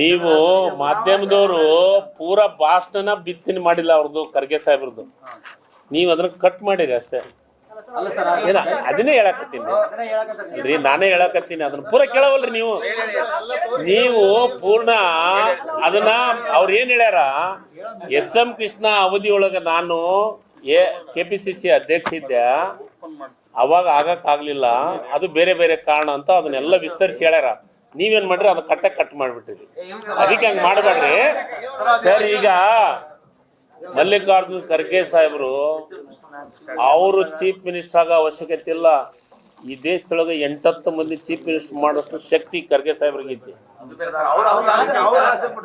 ನೀವು ಮಾಧ್ಯಮದವರು ಪೂರ ಭಾಷಣ ಬಿತ್ತಿನ ಮಾಡಿಲ್ಲ ಅವ್ರದ್ದು ಖರ್ಗೆ ಸಾಹೇಬ್ರದ್ದು. ನೀವು ಅದನ್ನ ಕಟ್ ಮಾಡಿರಿ ಅಷ್ಟೇ. ಅಲ್ಲ ಸರ್ ಏನ ಅದನ್ನೇ ಹೇಳಕತ್ತೀನಿ. ರೀ ನಾನೇ ಹೇಳಕತ್ತೀನಿ. ಅದನ್ನ ಪೂರ ಕೇಳವಲ್ರಿ ನೀವು. ನೀವು ಪೂರ್ಣ ಅದನ್ನ ಅವ್ರ ಏನ್ ಹೇಳ್ಯಾರ? ಎಸ್ ಎಂ ಕೃಷ್ಣ ಅವಧಿಯೊಳಗ ಒಳಗ ನಾನು A K P C C ಅಧ್ಯಕ್ಷ ಇದ್ದೆ. ಅವಾಗ ಆಗಕ್ ಆಗ್ಲಿಲ್ಲ ಅದು ಬೇರೆ ಬೇರೆ ಕಾರಣ ಅಂತ ಅದನ್ನೆಲ್ಲ ವಿಸ್ತರಿಸಿ ಹೇಳ್ಯಾರ. ನೀವೇನ್ ಮಾಡ್ರಿ? ಅದು ಕಟ್ಟ ಕಟ್ ಮಾಡ್ಬಿಟ್ಟಿರಿ. ಅದಕ್ಕೆ ಹಂಗ ಮಾಡಬೇಡ್ರಿ. ಸರ್ ಈಗ ಮಲ್ಲಿಕಾರ್ಜುನ್ ಖರ್ಗೆ ಸಾಹೇಬರು ಅವರು ಚೀಫ್ ಮಿನಿಸ್ಟರ್ ಆಗ ಅವಶ್ಯಕತೆ ಇಲ್ಲ. ಈ ದೇಶದೊಳಗೆ ಎಂಟತ್ತು ಮಂದಿ ಚೀಫ್ ಮಿನಿಸ್ಟರ್ ಮಾಡೋಷ್ಟು ಶಕ್ತಿ ಖರ್ಗೆ ಸಾಹೇಬ್ರಿಗೆ ಐತಿ.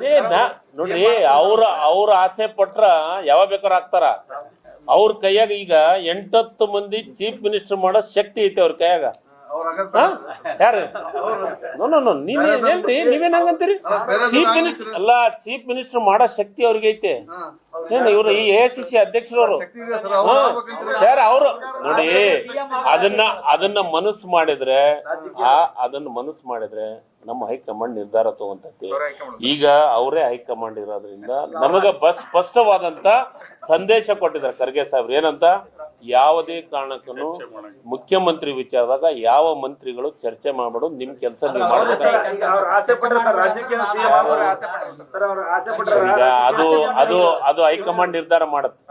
ಏ, ನಾ- ನೋಡ್ರಿ ಅವ್ರ ಅವ್ರ ಆಸೆ ಪಟ್ರ ಯಾವಾಗ ಬೇಕಾದ್ರೂ ಆಗ್ತಾರ ಅವ್ರ ಕೈಯಾಗ ಈಗ ಎಂಟತ್ತು ಮಂದಿ ಚೀಫ್ ಮಿನಿಸ್ಟರ್ ಮಾಡೋ ಶಕ್ತಿ ಐತೆ ಅವ್ರ ಕೈಯಾಗ? ಯಾರು? ನೋ ನೋ ನೋ ನೀವ್ ಏನ್ರಿ? ನೀವೇನ್ ಹಂಗಂತೀರಿ ಚೀಫ್ ಮಿನಿಸ್ಟರ್ ಅಲ್ಲ ಚೀಫ್ ಮಿನಿಸ್ಟರ್ ಮಾಡೋ ಶಕ್ತಿ ಅವ್ರಿಗೆ ಐತೆ. ಏನು ಇವ್ರು ಈ ಎ ಸಿ ಸಿ ಅಧ್ಯಕ್ಷರವರು? ಸರ್ ಅವರು ನೋಡಿ ಅದನ್ನ ಅದನ್ನ ಮನಸ್ಸು ಮಾಡಿದ್ರೆ ಆ ಅದನ್ನ ಮನಸ್ಸು ಮಾಡಿದ್ರೆ ನಮ್ಮ ಹೈಕಮಾಂಡ್ ನಿರ್ಧಾರ ತಗೊಂತೈತಿ. ಈಗ ಅವರೇ ಹೈಕಮಾಂಡ್ ಇರೋದ್ರಿಂದ ನಮಗ ಬಸ್ ಸ್ಪಷ್ಟವಾದಂತ ಸಂದೇಶ ಕೊಟ್ಟಿದ್ದಾರೆ ಖರ್ಗೆ ಸಾಹೇಬ್ರು. ಏನಂತ? ಯಾವುದೇ ಕಾರಣಕ್ಕೂ ಮುಖ್ಯಮಂತ್ರಿ ವಿಚಾರದಾಗ ಯಾವ ಮಂತ್ರಿಗಳು ಚರ್ಚೆ ಮಾಡಬೇಡ ನಿಮ್ ಕೆಲಸ ಅದು ಅದು ಅದು ಹೈಕಮಾಂಡ್ ನಿರ್ಧಾರ ಮಾಡುತ್ತೆ.